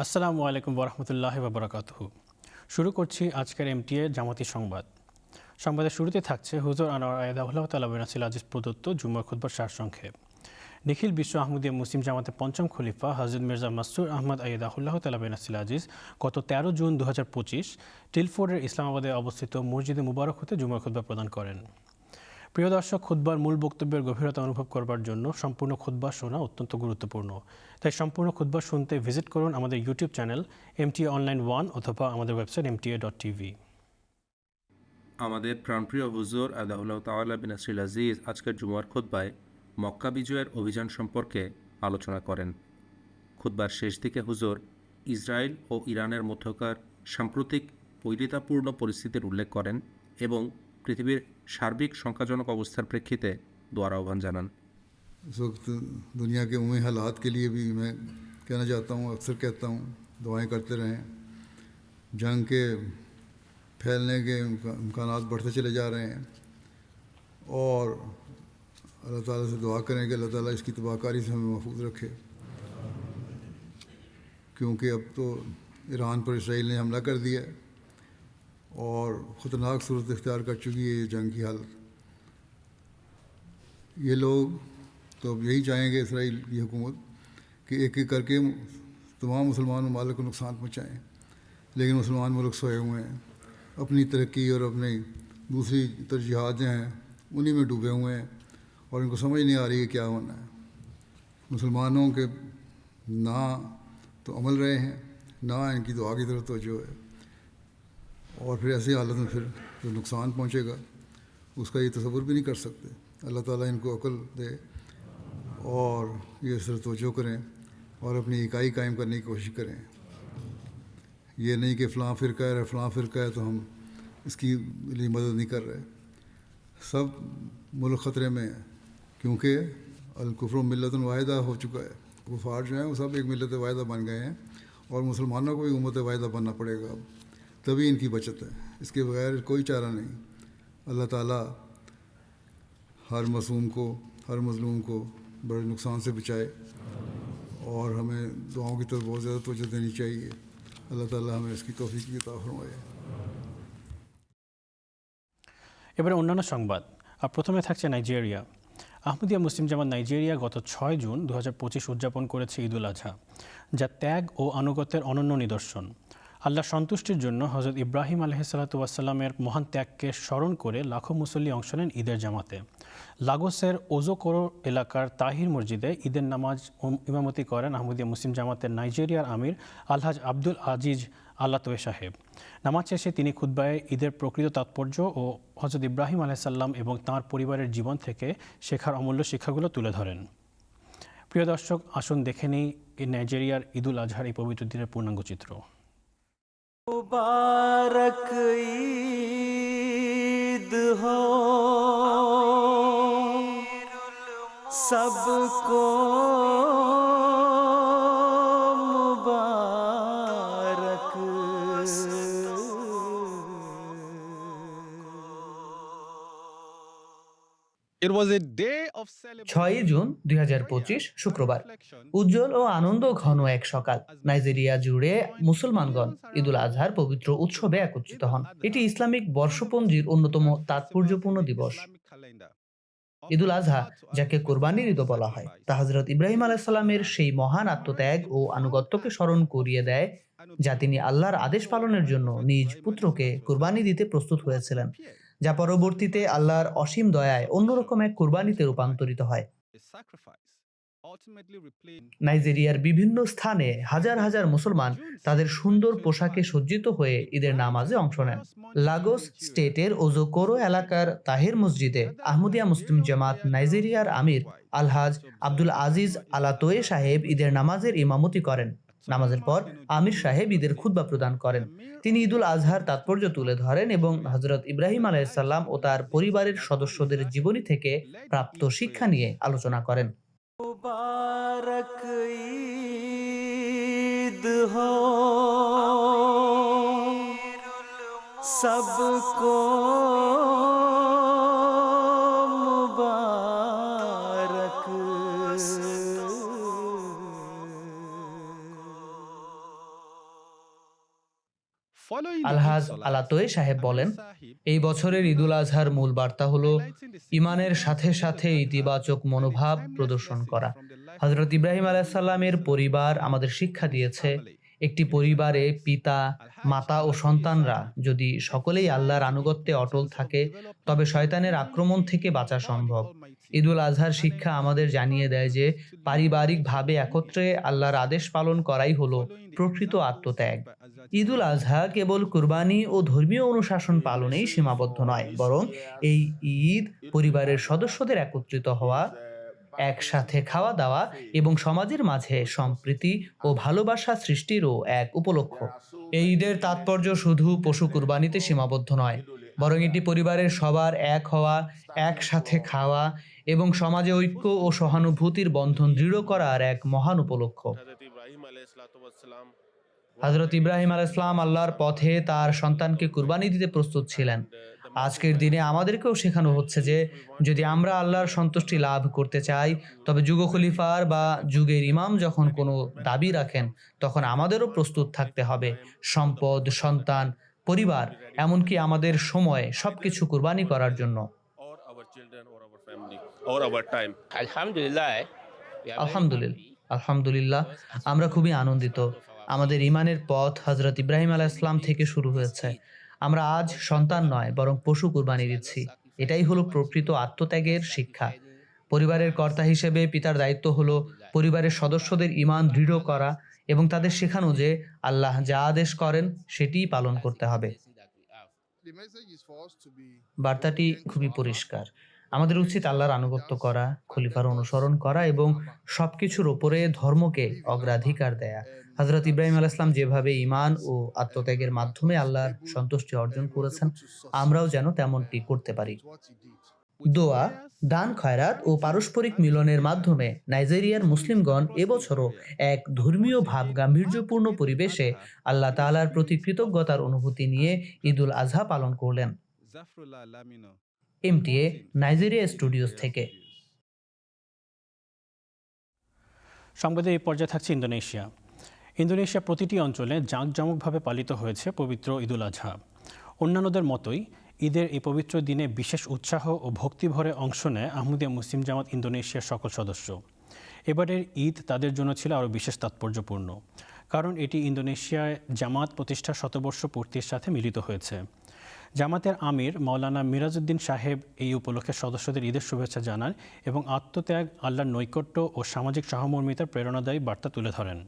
আসসালামু আলাইকুম বরহমতুল্লাহ বাবরাকাতহ শুরু করছি আজকের এমটিএ জামাতি সংবাদ। সংবাদের শুরুতে থাকছে হুজুর আনোয়ার আয়দাহুল্লাহ তালা বেনাসিল আজিজ প্রদত্ত জুম্মা খুদ্বার সারসংক্ষেপ। নিখিল বিশ্ব আহমদিয়া মুসলিম জামাতের পঞ্চম খলিফা হজরত মির্জা মাসুর আহমদ আইদাহুল্লাহ তালা বেনাসিল আজিজ গত তেরো জুন দু হাজার পঁচিশ টিলফোর্ডের ইসলামাবাদে অবস্থিত মসজিদে মুবারক হতে জুম্মা খুদ্া প্রদান করেন। প্রিয় দর্শক খুদ্বার মূল বক্তব্যের গভীরতা অনুভব করবার জন্য সম্পূর্ণ খুদ্া শোনা অত্যন্ত গুরুত্বপূর্ণ। তাই সম্পূর্ণ খুদ্া শুনতে ভিজিট করুন আমাদের YouTube channel MTA online one অথবা আমাদের ওয়েবসাইট এমটিএ ডট টিভি আমাদের প্রাণপ্রিয় হুজুর আদাউল্লাহ তাল্লাহ বিন আসরিল আজিজ আজকের জুমার খুদ্বায় মক্কা বিজয়ের অভিযান সম্পর্কে আলোচনা করেন। খুদ্বার শেষ দিকে হুজুর ইসরায়েল ও ইরানের মধ্যকার সাম্প্রতিক বৈরিতাপূর্ণ পরিস্থিতির উল্লেখ করেন এবং পৃথিবীর সার্বিক শঙ্কাজনক অবস্থার প্রেক্ষিতে দোয়ার আহ্বান জানান। اس وقت دنیا کے عمومی حالات کے لیے بھی میں کہنا چاہتا ہوں، اکثر کہتا ہوں، دعائیں کرتے رہیں۔ جنگ کے پھیلنے کے امکانات بڑھتے چلے جا رہے ہیں۔ اور اللہ تعالیٰ سے دعا کریں کہ اللہ تعالیٰ اس کی تباہ کاری سے ہمیں محفوظ رکھے۔ کیونکہ اب تو ایران پر اسرائیل نے حملہ کر دیا۔ ہے اور خطرناک صورت اختیار کر چکی ہے یہ جنگ کی حالت۔ یہ لوگ تو اب یہی چاہیں گے اسرائیل کی حکومت کہ ایک ایک کر کے تمام مسلمان ممالک کو نقصان پہنچائیں۔ لیکن مسلمان ملک سوئے ہوئے ہیں، اپنی ترقی اور اپنی دوسری ترجیحات جو ہیں، انہی میں ڈوبے ہوئے ہیں اور ان کو سمجھ نہیں آ رہی ہے کیا ہونا ہے۔ مسلمانوں کے نہ تو عمل رہے ہیں، نہ ان کی دعا کی طرف توجہ ہے۔ اور پھر ایسی حالت میں پھر جو نقصان پہنچے گا، اس کا یہ تصور بھی نہیں کر سکتے۔ اللہ تعالیٰ ان کو عقل دے اور یہ سر توجہ کریں اور اپنی اکائی قائم کرنے کی کوشش کریں۔ یہ نہیں کہ فلاں فرقہ ہے، فلاں فرقہ ہے تو ہم اس کی لیے مدد نہیں کر رہے۔ سب ملک خطرے میں ہیں، کیونکہ الکفر و ملت واحدہ ہو چکا ہے۔ کفار جو ہیں، وہ سب ایک ملت واحدہ بن گئے ہیں اور مسلمانوں کو بھی امت واحدہ بننا پڑے گا۔ اب तभी इनकी बचत है इसके बगैर कोई चारा नहीं अल्लाह ताला हर मासूम को हर मज़लूम को बड़े नुकसान से बचाए और हमें दुआओं की तरफ बहुत ज़्यादा तोजह देनी चाहिए अल्लाह ताला हमें इसकी तोफ़ी की किताब फरमाए এবারে অন্যান্য সংবাদ আর প্রথমে থাকছে নাইজেরিয়া আহমদিয়া মুসলিম জামাত নাইজেরিয়া গত ছয় জুন দু উদযাপন করেছে ঈদুল আজহা যা ত্যাগ ও আনুগত্যের অনন্য নিদর্শন আল্লাহ সন্তুষ্টির জন্য হজরত ইব্রাহিম আলহিসাল্লাতুয়াসাল্লামের মহান ত্যাগকে স্মরণ করে লাখো মুসল্লি অংশ নেন ঈদের জামাতে। লাগোসের ওজোকোরো এলাকার তাহির মসজিদে ঈদের নামাজ ইমামতি করেন আহমদিয়া মুসলিম জামাতের নাইজেরিয়ার আমির আলহাজ আব্দুল আজিজ আল্লাতোয়ে সাহেব। নামাজ শেষে তিনি খুদ্বায় ঈদের প্রকৃত তাৎপর্য ও হজরত ইব্রাহিম আলাইসাল্লাম এবং তাঁর পরিবারের জীবন থেকে শেখার অমূল্য শিক্ষাগুলো তুলে ধরেন। প্রিয় দর্শক, আসুন দেখে নিই নাইজেরিয়ার ঈদুল আজহার এই পবিত্র দিনের পূর্ণাঙ্গ চিত্র। مبارک عید ہو۔ سب کو مبارک۔ اٹ واز اے ڈے ছয়ই জুন দুই শুক্রবার। উজ্জ্বল ও আনন্দ ঘন এক সকাল। নাইজেরিয়া জুড়ে মুসলমানগণ ঈদুল আজহার পবিত্র উৎসবে একত্রিত হন। এটি ইসলামিক বর্ষপঞ্জির অন্যতম তাৎপর্যপূর্ণ দিবস। ঈদুল আজহা যাকে কোরবানির ঈদও বলা হয় তা হজরত ইব্রাহিম আলাইসাল্লামের সেই মহান আত্মত্যাগ ও আনুগত্যকে স্মরণ করিয়ে দেয় যা তিনি আল্লাহর আদেশ পালনের জন্য নিজ পুত্রকে কোরবানি দিতে প্রস্তুত হয়েছিলেন। যা পরবর্তীতে আল্লাহর অসীম দয়ায় অন্যরকম এক কোরবানিতে রূপান্তরিত হয়। নাইজেরিয়ার বিভিন্ন স্থানে হাজার হাজার মুসলমান তাদের সুন্দর পোশাকে সজ্জিত হয়ে ঈদের নামাজে অংশ নেন। লাগোস স্টেটের ওজোকোরো এলাকার তাহির মসজিদে আহমদিয়া মুসলিম জামাত নাইজেরিয়ার আমির আলহাজ আব্দুল আজিজ আলাতোয়ে সাহেব ঈদের নামাজের ইমামতি করেন। নামাজের পর আমির সাহেব ঈদের খুদ্া প্রদান করেন। তিনি ঈদুল আজহার তাৎপর্য তুলে ধরেন এবং হজরত ইব্রাহিম আলাইসাল্লাম ও তার পরিবারের সদস্যদের জীবনী থেকে প্রাপ্ত শিক্ষা নিয়ে আলোচনা করেন। সবকো Salat, আলাতোয়ে সাহেব বলেন এই বছরের ঈদুল আজহার মূল বার্তা হল ইমানের সাথে সাথে ইতিবাচক মনোভাব প্রদর্শন করা। হজরত ইব্রাহিম আলাইসাল্লামের পরিবার আমাদের শিক্ষা দিয়েছে একটি পরিবারে পিতা মাতা ও সন্তানরা যদি সকলেই আল্লাহর আনুগত্যে অটল থাকে তবে শয়তানের আক্রমণ থেকে বাঁচা সম্ভব। ঈদুল আজহার শিক্ষা আমাদের জানিয়ে দেয় যে পারিবারিকভাবে একত্রে আল্লাহর আদেশ পালন করাই হলো প্রকৃত আত্মত্যাগ। ঈদুল আজহা কেবল কুরবানি ও ধর্মীয় অনুশাসন পালনেই সীমাবদ্ধ নয়, বরং এই ঈদ পরিবারের সদস্যদের একত্রিত হওয়া, একসাথে খাওয়া দাওয়া এবং সমাজের মাঝে সম্প্রীতি ও ভালোবাসা সৃষ্টিরও এক উপলক্ষ। এই ঈদের তাৎপর্য শুধু পশু কুরবানিতে সীমাবদ্ধ নয়, বরং এটি পরিবারের সবার এক হওয়া, একসাথে খাওয়া এবং সমাজে ঐক্য ও সহানুভূতির বন্ধন দৃঢ় করার এক মহান উপলক্ষ। হজরত ইব্রাহিম আল ইসলাম আল্লাহর পথে তার সন্তানকে কুরবানি দিতে প্রস্তুত ছিলেন। আজকের দিনে আমাদেরকেও শেখানো হচ্ছে যে যদি আমরা আল্লাহর সন্তুষ্টি লাভ করতে চাই তবে যুগ খলিফার বা যুগের ইমাম যখন কোনো দাবি রাখেন তখন আমাদেরও প্রস্তুত থাকতে হবে। সম্পদ সন্তান পরিবার এমনকি আমাদের সময় সবকিছু কুরবানি করার জন্য. আলহামদুলিল্লাহ আলহামদুলিল্লাহ আমরা খুবই আনন্দিত। আমাদের ইমানের পথ হজরত ইব্রাহিম আলাহ ইসলাম থেকে শুরু হয়েছে। আমরা আজ সন্তান নয়, বরং পশু কুরবানি দিচ্ছি। এটাই হলো প্রকৃত আত্মত্যাগের শিক্ষা। পরিবারের কর্তা হিসেবে পিতার দায়িত্ব হলো পরিবারের সদস্যদের ইমান দৃঢ় করা এবং তাদের শেখানো যে আল্লাহ যা আদেশ করেন সেটিই পালন করতে হবে। বার্তাটি খুবই পরিষ্কার। আমাদের উচিত আল্লাহর আনুগত্য করা, খলিফার অনুসরণ করা এবং সবকিছুর ওপরে ধর্মকে অগ্রাধিকার দেয়া হজরত ইব্রাহিম আল ইসলাম যেভাবে ইমান ও আত্মত্যাগের মাধ্যমে আল্লাহর সন্তুষ্টি অর্জন করেছেন, আমরাও যেন তেমনটি করতে পারি দোয়া, দান, খয়রাত ও পারস্পরিক মিলনের মাধ্যমে নাইজেরিয়ার মুসলিমগণ এবছরও এক ধর্মীয় ভাব গাম্ভীর্যপূর্ণ পরিবেশে আল্লাহ তালার প্রতি কৃতজ্ঞতার অনুভূতি নিয়ে ঈদুল আজহা পালন করলেন. এমটিএ নাইজেরিয়া স্টুডিওস থেকে। সংবাদের এই পর্যায়ে থাকছে ইন্দোনেশিয়া। ইন্দোনেশিয়া প্রতিটি অঞ্চলে জাঁকজমকভাবে পালিত হয়েছে পবিত্র ঈদুল আজহা। অন্যান্যদের মতোই ঈদের এই পবিত্র দিনে বিশেষ উৎসাহ ও ভক্তিভরে অংশ নেয় আহমদিয়া মুসলিম জামাত ইন্দোনেশিয়ার সকল সদস্য। এবারের ঈদ তাদের জন্য ছিল আরও বিশেষ তাৎপর্যপূর্ণ কারণ এটি ইন্দোনেশিয়ায় জামাত প্রতিষ্ঠার শতবর্ষ পূর্তির সাথে মিলিত হয়েছে। জামাতের আমির মাওলানা মিরাজউদ্দিন সাহেব এই উপলক্ষে সদস্যদের ঈদের শুভেচ্ছা জানান এবং আত্মত্যাগ আল্লাহর নৈকট্য ও সামাজিক সহমর্মিতার প্রেরণাদায়ী বার্তা তুলে ধরেন।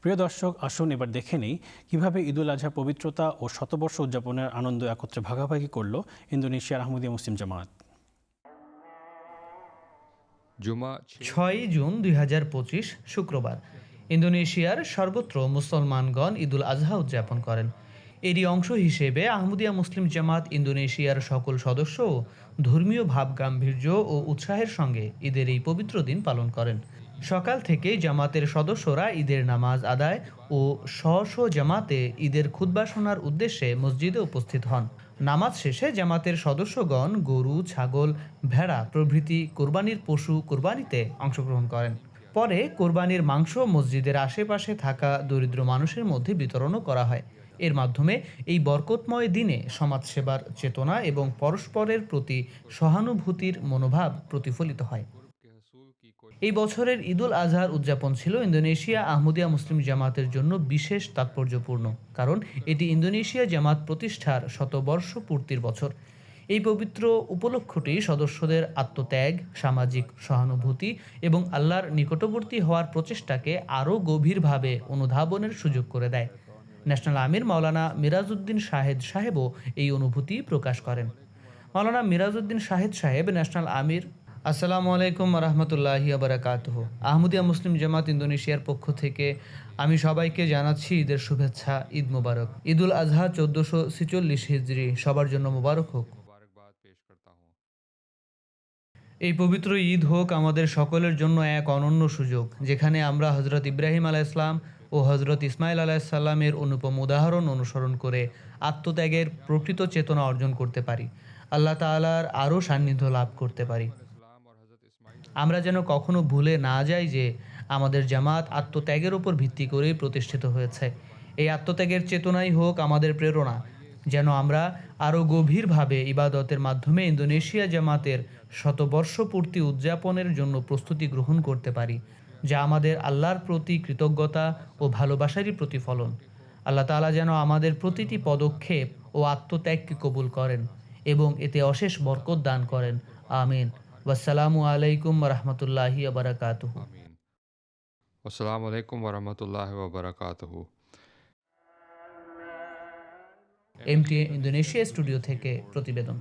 প্রিয় দর্শক আসুন এবার দেখে নেই কীভাবে ঈদুল আজহা পবিত্রতা ও শতবর্ষ উদযাপনের আনন্দ একত্রে ভাগাভাগি করল ইন্দোনেশিয়ার আহমদিয়া মুসলিম জামাত। জুমা ছয়ই জুন দুই হাজার পঁচিশ শুক্রবার ইন্দোনেশিয়ার সর্বত্র মুসলমানগণ ঈদুল আজহা উদযাপন করেন। এরই অংশ হিসেবে আহমদিয়া মুসলিম জামাত ইন্দোনেশিয়ার সকল সদস্য ধর্মীয় ভাব গাম্ভীর্য ও উৎসাহের সঙ্গে ঈদের এই পবিত্র দিন পালন করেন। সকাল থেকে জামাতের সদস্যরা ঈদের নামাজ আদায় ও স্ব জামাতে ঈদের খুতবা শোনার উদ্দেশ্যে মসজিদে উপস্থিত হন। নামাজ শেষে জামাতের সদস্যগণ গরু, ছাগল, ভেড়া প্রভৃতি কোরবানির পশু কোরবানিতে অংশগ্রহণ করেন। পরে কোরবানির মাংস মসজিদের আশেপাশে থাকা দরিদ্র মানুষের মধ্যে বিতরণও করা হয়। এর মাধ্যমে এই বরকতময় দিনে সমাজসেবার চেতনা এবং পরস্পরের প্রতি সহানুভূতির মনোভাব প্রতিফলিত হয়। এই বছরের ঈদুল আজহার উদযাপন ছিল ইন্দোনেশিয়া আহমদিয়া মুসলিম জামাতের জন্য বিশেষ তাৎপর্যপূর্ণ, কারণ এটি ইন্দোনেশিয়া জামাত প্রতিষ্ঠার শতবর্ষ পূর্তির বছর। এই পবিত্র উপলক্ষটি সদস্যদের আত্মত্যাগ, সামাজিক সহানুভূতি এবং আল্লাহর নিকটবর্তী হওয়ার প্রচেষ্টাকে আরও গভীরভাবে অনুধাবনের সুযোগ করে দেয়। ন্যাশনাল আমির মাওলানা মিরাজউদ্দিন শাহেদ সাহেবও এই অনুভূতি প্রকাশ করেন। মাওলানা মিরাজউদ্দিন শাহেদ সাহেব ন্যাশনাল আমির। আসসালামু আলাইকুম রহমতুল্লাহ বারাকাতহ। আহমদিয়া মুসলিম জামাত ইন্দোনেশিয়ার পক্ষ থেকে আমি সবাইকে জানাচ্ছি ঈদের শুভেচ্ছা, ঈদ মোবারক। ঈদুল আজহা চোদ্দোশো ছিচল্লিশ হিজড়ি সবার জন্য মোবারক হোক। এই পবিত্র ঈদ হোক আমাদের সকলের জন্য এক অনন্য সুযোগ, যেখানে আমরা হজরত ইব্রাহিম আলাহ ইসলাম ও হজরত ইসমাইল আলাহিসাল্লামের অনুপম উদাহরণ অনুসরণ করে আত্মত্যাগের প্রকৃত চেতনা অর্জন করতে পারি। আল্লাহ তালার আরও সান্নিধ্য লাভ করতে পারি। আমরা যেন কখনো ভুলে না যাই যে আমাদের জামাত আত্মত্যাগের উপর ভিত্তি করেই প্রতিষ্ঠিত হয়েছে। এই আত্মত্যাগের চেতনাই হোক আমাদের প্রেরণা। যেন আমরা আরও গভীরভাবে ইবাদতের মাধ্যমে ইন্দোনেশিয়া জামাতের শতবর্ষ পূর্তি উদযাপনের জন্য প্রস্তুতি গ্রহণ করতে পারি। যা আমাদের আল্লাহর প্রতি কৃতজ্ঞতা ও ভালোবাসারই প্রতিফলন। আল্লাহ তালা যেন আমাদের প্রতিটি পদক্ষেপ ও আত্মত্যাগকে কবুল করেন এবং এতে অশেষ বরকত দান করেন। আমিন। ওয়াসালামু আলাইকুম রহমতুল্লাহি আবরাকাত আসসালামু আলাইকুম রহমতুল্লাহ আবরাকাত এমটিএ ইন্দোনেশিয়া স্টুডিও থেকে প্রতিবেদন।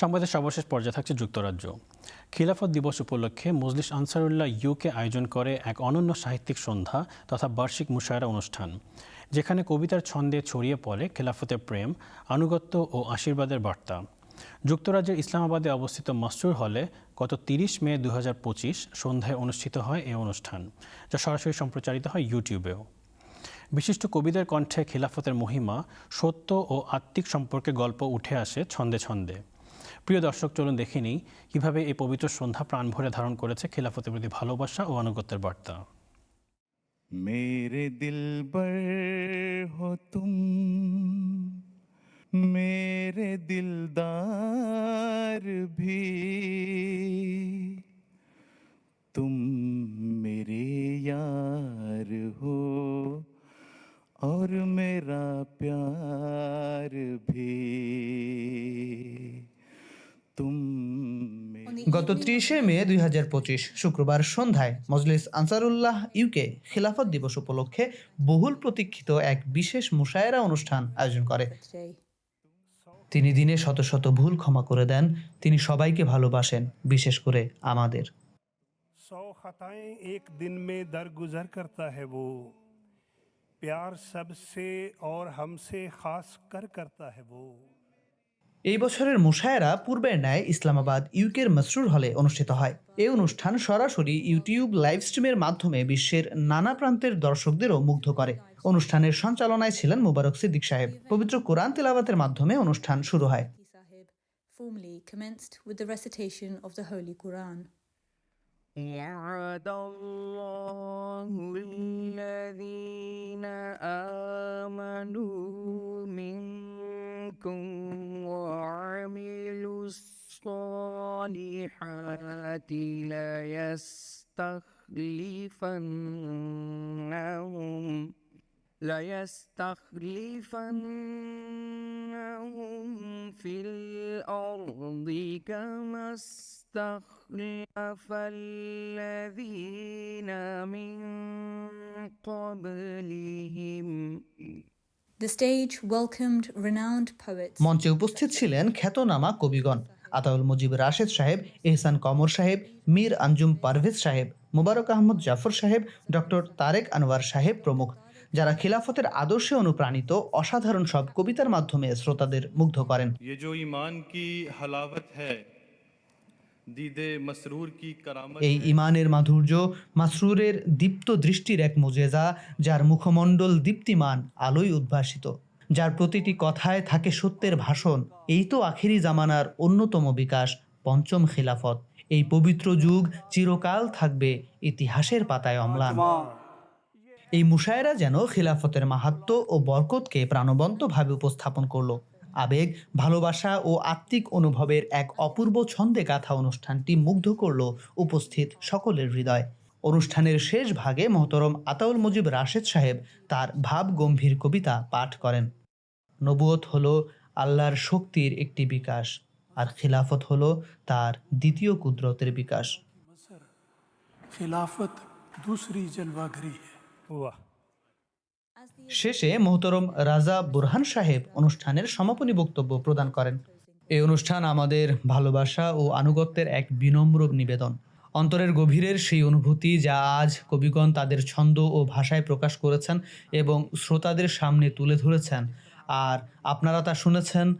সংবাদের সর্বশেষ পর্যায়ে থাকছে যুক্তরাজ্য। খিলাফত দিবস উপলক্ষে মজলিস আনসারুল্লাহ ইউকে আয়োজন করে এক অনন্য সাহিত্যিক সন্ধ্যা তথা বার্ষিক মুশায়রা অনুষ্ঠান। যেখানে কবিতার ছন্দে ছড়িয়ে পড়ে খেলাফতের প্রেম, আনুগত্য ও আশীর্বাদের বার্তা। যুক্তরাজ্যের ইসলামাবাদে অবস্থিত মাসরুর হলে গত তিরিশ মে দু হাজার পঁচিশ সন্ধ্যায় অনুষ্ঠিত হয় এই অনুষ্ঠান, যা সরাসরি সম্প্রচারিত হয় ইউটিউবেও। বিশিষ্ট কবিদের কণ্ঠে খিলাফতের মহিমা, সত্য ও আত্মিক সম্পর্কে গল্প উঠে আসে ছন্দে ছন্দে। প্রিয় দর্শক চলুন দেখে নিই কীভাবে এই পবিত্র সন্ধ্যা প্রাণ ভরে ধারণ করেছে খিলাফতের প্রতি ভালোবাসা ও আনুগত্যের বার্তা मेरे दिल बर हो तुम मेरे दिलदार भी तुम मेरे यार हो और मेरा प्यार भी तुम मेरे গত ত্রিশে মে দুই শুক্রবার সন্ধ্যায় মজলিস আনসারুল্লাহ ইউকে খিলাফত দিবস উপলক্ষে বহুল প্রতীক্ষিত এক বিশেষ মুশায়রা অনুষ্ঠান আয়োজন করে তিনি দিনে শত শত ভুল ক্ষমা করে দেন তিনি সবাইকে ভালোবাসেন বিশেষ করে আমাদের सौ खताएं एक दिन में दरगुजर करता है वो प्यार सबसे और हमसे खास कर करता है वो এই বছরের মুশায়রা পূর্বের ন্যায় ইসলামাবাদ ইউকের মসরুর হলে অনুষ্ঠিত হয় এই অনুষ্ঠান সরাসরি ইউটিউব লাইভ স্ট্রিমের মাধ্যমে বিশ্বের নানা প্রান্তের দর্শকদেরও মুগ্ধ করে অনুষ্ঠানের সঞ্চালনায় ছিলেন মুবারক সিদ্দিক সাহেব পবিত্র কোরআন তেলাওয়াতের মাধ্যমে অনুষ্ঠান শুরু হয় Sahib formally commenced with the recitation of the Holy Quran. وعد الله الذين آمنوا منكم وعملوا الصالحات ليستخلفنهم ليستخلفنهم في الأرض كما استخلف الذين من قبلهم. মঞ্চে উপস্থিত ছিলেন খ্যাতনামা কবিগণ আতাউল মুজিব রাশেদ সাহেব এহসান কমর সাহেব মীর আঞ্জুম পারভেজ সাহেব মুবারক আহমদ জাফর সাহেব ডক্টর তারেক আনোয়ার সাহেব প্রমুখ যারা খিলাফতের আদর্শে অনুপ্রাণিত অসাধারণ সব কবিতার মাধ্যমে শ্রোতাদের মুগ্ধ করেন। এই ইমানের মাধুর্য মাসরুরের দীপ্ত দৃষ্টির এক মুজেজা যার মুখমণ্ডল দীপ্তিমান আলোয় উদ্ভাসিত। যার প্রতিটি কথায় থাকে সত্যের ভাষণ। এই তো আখেরি জামানার অন্যতম বিকাশ পঞ্চম খিলাফত। এই পবিত্র যুগ চিরকাল থাকবে ইতিহাসের পাতায় অম্লান। এই মুশায়রা যেন খিলাফতের মাহাত্ম ও বরকতকে প্রাণবন্তভাবে উপস্থাপন করল। আবেগ ভালোবাসা ও আত্মিক অনুভবের এক অপূর্ব ছন্দে গাথা অনুষ্ঠানটি মুগ্ধ করল উপস্থিত সকলের হৃদয়। অনুষ্ঠানের শেষ ভাগে মহতরম আতাউল মুজিব রাশেদ সাহেব তার ভাবগম্ভীর কবিতা পাঠ করেন। নবুয়ত হল আল্লাহর শক্তির একটি বিকাশ আর খিলাফত হল তার দ্বিতীয় কুদরতের বিকাশ। খিলাফত দুসরি জলবাঘরি হ্যাঁ। শেষে মোহতরম রাজা বুরহান সাহেব অনুষ্ঠানের সমাপনী বক্তব্য প্রদান করেন। এই অনুষ্ঠান আমাদের ভালোবাসা ও আনুগত্যের এক বিনম্র নিবেদন। অন্তরের গভীরের সেই অনুভূতি যা আজ কবিগণ তাদের ছন্দ ও ভাষায় প্রকাশ করেছেন এবং শ্রোতাদের সামনে তুলে ধরেছেন আর আপনারা তা শুনেছেন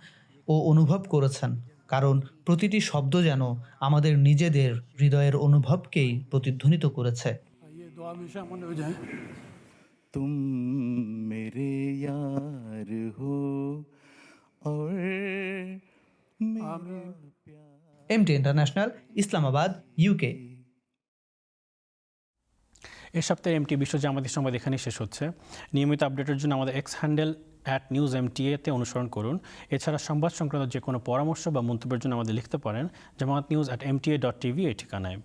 ও অনুভব করেছেন। কারণ প্রতিটি শব্দ যেন আমাদের নিজেদের হৃদয়ের অনুভবকেই প্রতিধ্বনিত করেছে। तुम मेरे यार हो और मेरा प्यार এমটি ইন্টারন্যাশনাল ইসলামাবাদ ইউকে এ সপ্তাহে এমটি বিশ্ব জামাতি সংবাদ এখানেই শেষ হচ্ছে নিয়মিত আপডেটের জন্য আমাদের এক্স হ্যান্ডেল অ্যাট নিউজ এমটিএতে অনুসরণ করুন এছাড়া সংবাদ সংক্রান্ত যে কোনো পরামর্শ বা মন্তব্যের জন্য আমাদের লিখতে পারেন Jamaat news at MTA dot TV এই ঠিকানায়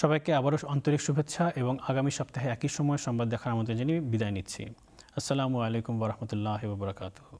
সবাইকে আবারও আন্তরিক শুভেচ্ছা এবং আগামী সপ্তাহে একই সময় সংবাদ দেখার আমন্ত্রণ জানিয়ে বিদায় নিচ্ছি। আসসালামু আলাইকুম বরহমতুল্লাহ বরকাতহ।